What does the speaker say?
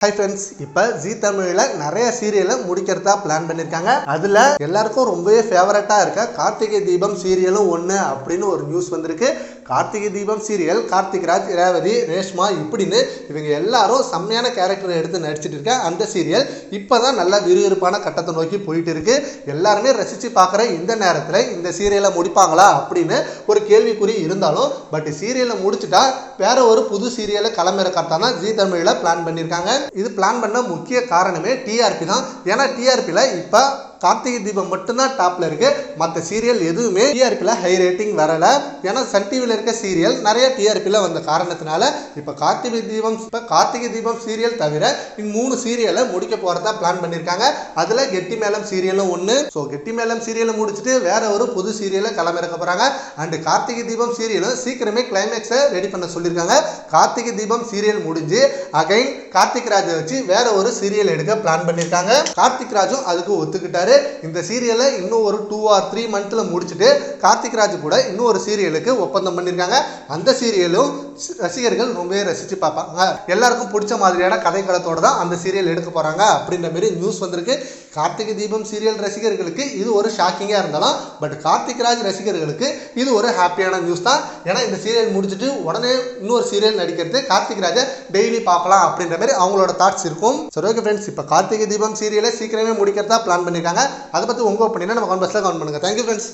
Hi friends இப்போ G தமிழில் நிறைய சீரியலை முடிக்கிறதா பிளான் பண்ணியிருக்காங்க அதில் எல்லாருக்கும் ரொம்பவே ஃபேவரட்டாக இருக்க கார்த்திகை தீபம் சீரியலும் ஒன்று அப்படின்னு ஒரு நியூஸ் வந்திருக்கு. கார்த்திகை தீபம் சீரியல் கார்த்திக் ராஜ் ரேவதி ரேஷ்மா இப்படின்னு இவங்க எல்லாரும் செம்மையான கேரக்டரை எடுத்து நடிச்சிட்டு இருக்க அந்த சீரியல் இப்போ தான் நல்ல விறுவிறுப்பான கட்டத்தை நோக்கி போயிட்டு இருக்கு. எல்லாருமே ரசித்து பார்க்குற இந்த நேரத்தில் இந்த சீரியலை முடிப்பாங்களா அப்படின்னு ஒரு கேள்விக்குறி இருந்தாலும் பட் சீரியலை முடிச்சுட்டா வேற ஒரு புது சீரியலை களமிறக்கத்தான் தான் ஜி தமிழில் பிளான் பண்ணியிருக்காங்க இது பிளான் பண்ண முக்கிய காரணமே டிஆர்பி தான். ஏன்னா டிஆர்பியில் இப்போ கார்த்திகை தீபம் மட்டும்தான் டாப்ல இருக்கு. மற்ற சீரியல் எதுவுமே டிஆர்பியில் ஹை ரேட்டிங் வரல. ஏன்னா சன் டிவியில் இருக்க சீரியல் நிறைய டிஆர்பியில் வந்த காரணத்தினால இப்போ கார்த்திகை தீபம் இப்போ கார்த்திகை தீபம் சீரியல் தவிர இங்கே மூணு சீரியலை முடிக்க போகிறதா பிளான் பண்ணியிருக்காங்க அதில் கெட்டி மேளம் சீரியலும் ஒன்று ஸோ கெட்டி மேளம் சீரியலை முடிச்சுட்டு வேற ஒரு புது சீரியலை களமிறக்க போகிறாங்க அண்டு கார்த்திகை தீபம் சீரியலும் சீக்கிரமே கிளைமேக்ஸை ரெடி பண்ண சொல்லியிருக்காங்க கார்த்திகை தீபம் சீரியல் முடிஞ்சு அகைன் கார்த்திக் ராஜை வச்சு வேற ஒரு சீரியல் எடுக்க பிளான் பண்ணியிருக்காங்க கார்த்திக் ராஜும் அதுக்கு ஒத்துக்கிட்டாரு. இந்த சீரியலை இன்னும் ஒரு டூ ஆர் த்ரீ மந்த்ல முடிச்சுட்டு கார்த்திக் ராஜ் கூட இன்னும் ஒரு சீரியலுக்கு ஒப்பந்தம் பண்ணியிருக்காங்க அந்த சீரியலும் ரசிகர்கள் ரொம்பவே ரசித்து பார்ப்பாங்க. எல்லாருக்கும் பிடிச்ச மாதிரியான கதைக்களத்தோடு தான் அந்த சீரியல் எடுக்க போகிறாங்க அப்படின்ற மாதிரி நியூஸ் வந்திருக்கு. கார்த்திகை தீபம் சீரியல் ரசிகர்களுக்கு இது ஒரு ஷாக்கிங்காக இருந்தாலும் பட் கார்த்திக் ராஜ் ரசிகர்களுக்கு இது ஒரு ஹாப்பியான நியூஸ் தான். ஏன்னா இந்த சீரியல் முடிச்சுட்டு உடனே இன்னொரு சீரியல் நடிக்கிறது கார்த்திக் ராஜை டெய்லி பார்க்கலாம் அப்படின்ற மாதிரி அவங்களோட தாட்ஸ் இருக்கும். சரி ஓகே ஃப்ரெண்ட்ஸ் இப்போ கார்த்திகை தீபம் சீரியலை சீக்கிரமே முடிக்கிறதா பிளான் பண்ணியிருக்காங்க அதை பற்றி உங்கள் ஒப்பீனியனை நம்ம கமெண்ட் பாக்ஸில் கமெண்ட் பண்ணுங்கள் தேங்க்யூ ஃப்ரெண்ட்ஸ்